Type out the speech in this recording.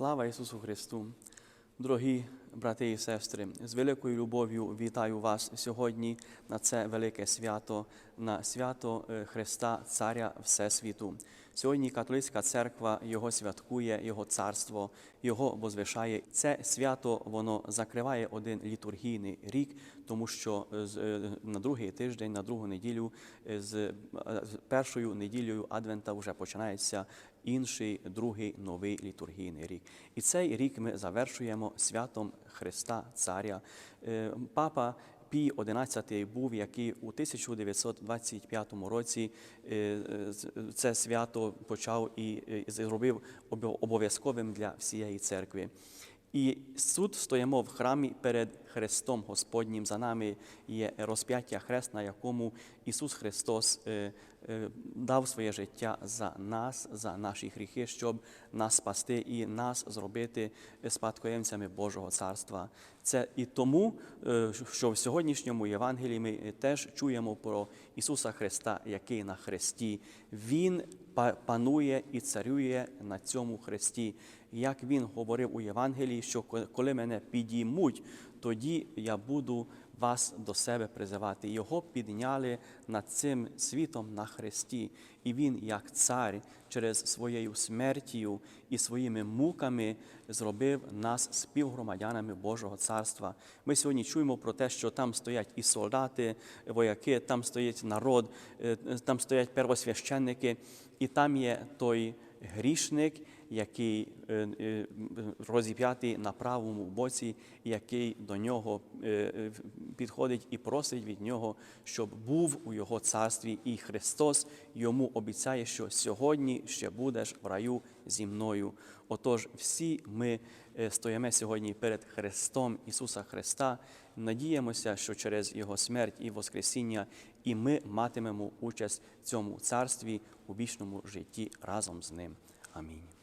Sláva Jezusu Christu. Drahí брати і сестри, з великою любов'ю вітаю вас сьогодні на це велике свято, на свято е, Христа, Царя Всесвіту. Сьогодні католицька церква його святкує, його царство, його возвишає. Це свято воно закриває один літургійний рік, тому що е, на другий тиждень, на другу неділю, е, е, з першою неділею Адвента вже починається інший другий новий літургійний рік. І цей рік ми завершуємо святом Христа Царя. Е, Папа Пій XI був, який у 1925 році е, це свято почав і е, зробив обов'язковим для всієї церкви. І тут стоїмо в храмі перед Христом Господнім. За нами є розп'яття хрест, на якому Ісус Христос дав своє життя за нас, за наші гріхи, щоб нас спасти і нас зробити спадкоємцями Божого Царства. Це і тому, е, що в сьогоднішньому Євангелії ми теж чуємо про Ісуса Христа, який на хресті. Він панує і царює на цьому хресті. Як він говорив у Євангелії, що коли мене підіймуть, тоді я буду вас до себе призивати. Його підняли над цим світом на хресті, і він, як цар, через своєю смертю і своїми муками зробив нас співгромадянами Божого царства. Ми сьогодні чуємо про те, що там стоять і солдати, вояки, там стоїть народ, е, там стоять первосвященники, і там є той грішник, який е, е, розіп'ятий на правому боці, який до нього е, підходить і просить від нього, щоб був у його царстві. І Христос йому обіцяє, що сьогодні ще будеш в раю зі мною. Отож, всі ми стоїмо сьогодні перед Христом Ісуса Христа. Надіємося, що через Його смерть і Воскресіння і ми матимемо участь в цьому царстві у вічному житті разом з ним. Амінь.